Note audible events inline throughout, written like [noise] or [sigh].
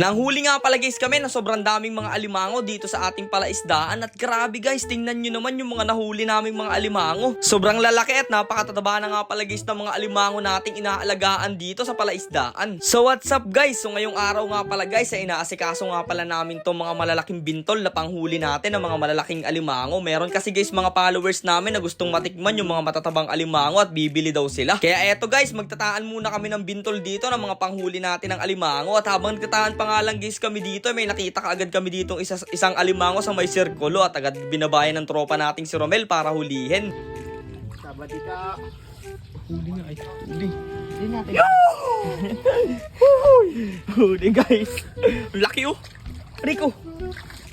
Nanghuli nga pala guys kami na sobrang daming mga alimango dito sa ating palaisdaan at grabe guys, tingnan nyo naman yung mga nahuli naming mga alimango. Sobrang lalaki at napakatataba na nga pala guys ng mga alimango nating inaalagaan dito sa palaisdaan. So what's up guys? So ngayong araw nga pala guys ay inaasikaso nga pala namin tong mga malalaking bintol na panghuli natin ng mga malalaking alimango. Meron kasi guys mga followers namin na gustong matikman yung mga matatabang alimango at bibili daw sila. Kaya eto guys, magtataan muna kami ng bintol dito ng mga panghuli natin ng alimango at habang nagtataan pa nga lang guys kami dito, may nakita kaagad kami dito isa, isang alimango sa may sirkulo at agad binabayan ng tropa nating si Romel para hulihin. Sabadi ka. Huli nga ay, huli. Hindi natin. [laughs] Huli guys. Laki oh. Rico.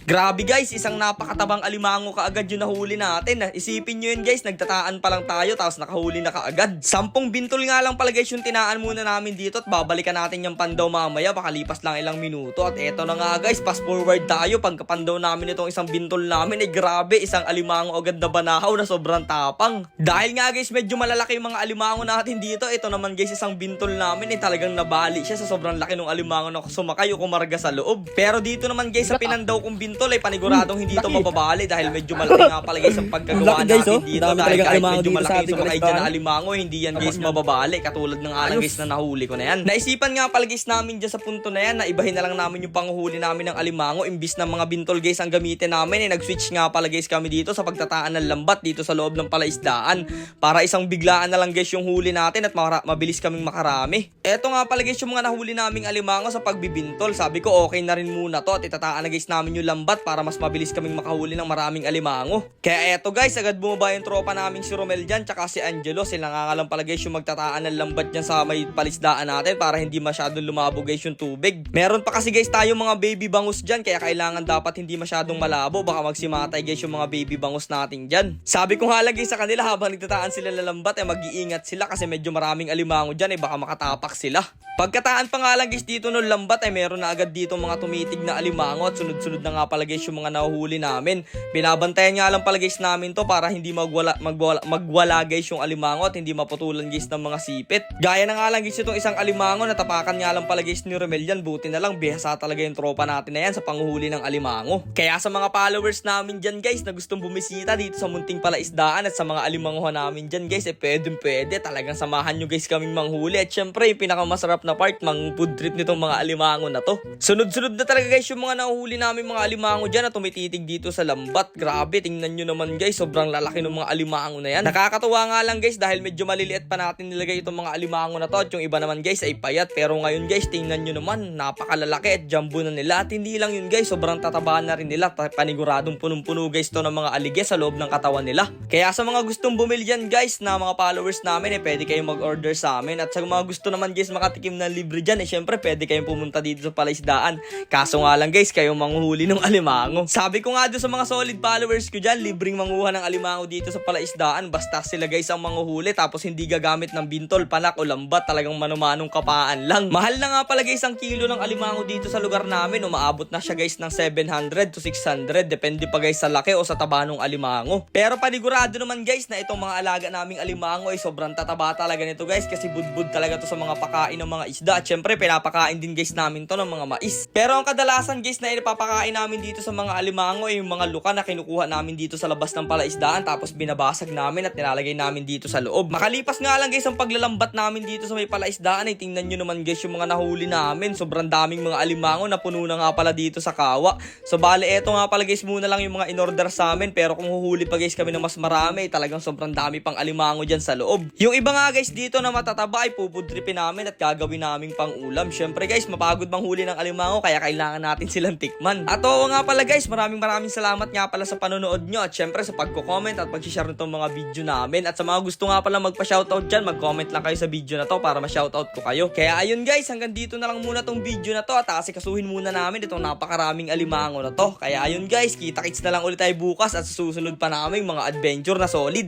Grabe guys, isang napakatabang alimango kaagad yung nahuli natin. Isipin nyo yun guys, nagtataan pa lang tayo tapos nakahuli na kaagad. Sampung bintol nga lang pala guys yung tinaan muna namin dito at babalikan natin yung pandaw mamaya pakalipas lang ilang minuto. At eto na nga guys, fast forward tayo. Pagkapandaw namin itong isang bintol namin, ay grabe, isang alimango agad na banahaw na sobrang tapang. Dahil nga guys, medyo malalaki yung mga alimango natin dito. Ito naman guys, isang bintol namin ay talagang nabali siya sa sobrang laki ng alimango na sumakay o kumarga sa loob. Pero dito naman guys, sa pinandaw kong bintol ay paniguradong hindi ito Laki. mababali dahil medyo malaki nga pala guys ang [laughs] pagkagawa natin oh. dito. Dahil kahit medyo malaki ating sumakay dyan na alimango, hindi yan guys mababali. Katulad ng alang guys na nahuli ko na yan. Naisipan nga pala guys namin dyan sa punto na yan na ibahin na lang namin yung panghuli namin ng alimango imbis na mga bintol guys ang gamitin namin eh nag-switch nga pala guys kami dito sa pagtataan ng lambat dito sa loob ng palaisdaan para isang biglaan na lang guys yung huli natin at mabilis kaming makarami. Eto nga pala guys yung mga nahuli naming alimango sa pagbibintol. Sabi ko okay na rin muna to at itataan na guys namin yung lambat para mas mabilis kaming makahuli ng maraming alimango. Kaya eto guys, agad bumaba yung tropa naming si Romel dyan tsaka si Angelo. Sila nga lang pala guys yung magtataan ng lambat dyan sa may palisdaan natin para hindi masyadong lumabo guys yung tubig. Meron pa kasi guys tayo mga baby bangus dyan kaya kailangan dapat hindi masyadong malabo. Baka magsimatay guys yung mga baby bangus natin dyan. Sabi ko nga lang guys sa kanila habang nagtataan sila ng lambat eh mag-iingat sila kasi medyo maraming alimango dyan eh baka makatapak sila. Pagkataan pa nga lang guys dito nung lambat ay meron na agad dito mga tumitig na alimango at sunod-sunod na nga pala guys yung mga nahuhuli namin. Binabantayan nga lang pala guys namin to para hindi magwala, magwala, magwala guys yung alimango at hindi maputulan guys ng mga sipit. Gaya na nga lang guys itong isang alimango natapakan nga lang pala guys ni Romel yan. Buti na lang bihasa talaga yung tropa natin na yan sa panghuli ng alimango. Kaya sa mga followers namin dyan guys na gustong bumisita dito sa munting palaisdaan at sa mga alimanguhan namin dyan guys eh pwede pwede talagang samahan nyo guys kaming manghuli at syempre yung pinakamasarap na part mang food trip nitong mga alimango na to. Sunod-sunod na talaga guys yung mga nahuhuli namin mga alimango dyan na tumititig dito sa lambat. Grabe, tingnan nyo naman guys, sobrang lalaki ng mga alimango na yan. Nakakatuwa nga lang guys dahil medyo maliliit pa natin nilagay itong mga alimango na to at yung iba naman guys ay payat. Pero ngayon guys, tingnan nyo naman, napakalalaki at jumbo na nila. At hindi lang yun guys, sobrang tataba na rin nila. Paniguradong punong-puno guys to ng mga alige sa loob ng katawan nila. Kaya sa mga gustong bumili dyan guys na mga followers namin eh pwede kayong mag-order sa amin. At sa mga gusto naman guys makatikim ng libre dyan eh syempre pwede kayong pumunta dito sa palaisdaan. Kaso nga lang guys, kayong manghuli ng alimango. Sabi ko nga doon sa mga solid followers ko dyan, libreng manguha ng alimango dito sa palaisdaan. Basta sila guys ang manguhuli tapos hindi gagamit ng bintol, panak o lambat. Talagang manumanong kapaan lang. Mahal na nga pala guys ang kilo ng alimango dito sa lugar namin. Umaabot na siya guys ng 700 to 600. Depende pa guys sa laki o sa taba ng alimango. Pero panigurado naman guys na itong mga alaga naming alimango ay sobrang tataba talaga nito guys kasi budbud talaga to sa mga pakain ng mga isda. At syempre pinapakain din guys namin to ng mga mais. Pero ang kadalasan guys na ipapakain namin dito sa mga alimango ay yung mga luka na kinukuha namin dito sa labas ng palaisdaan tapos binabasag namin at nilalagay namin dito sa loob. Makalipas nga lang guys ang paglalambat namin dito sa may palaisdaan ay tingnan nyo naman guys yung mga nahuli namin. Sobrang daming mga alimango na puno na nga pala dito sa kawa. So bale eto nga pala guys muna lang yung mga in-order sa amin pero kung huhuli pa guys kami ng mas marami talagang sobrang dami pang alimango dyan sa loob. Yung iba nga guys dito na matataba ay pupudripin namin at gagawin naming pang ulam. Syempre guys mapagod bang huli ng alimango kaya kailangan natin silang tikman. At oo nga pala guys maraming maraming salamat nga pala sa panonood nyo at syempre sa pagko-comment at pag-share nitong mga video namin. At sa mga gusto nga pala magpa-shoutout dyan, mag-comment lang kayo sa video na to para ma-shoutout ko kayo. Kaya ayun guys, hanggang dito na lang muna tong video na to at asikasuhin muna namin itong napakaraming alimango na to. Kaya ayun guys, kita-kits na lang ulit tayo bukas at susunod pa namin mga adventure na solid.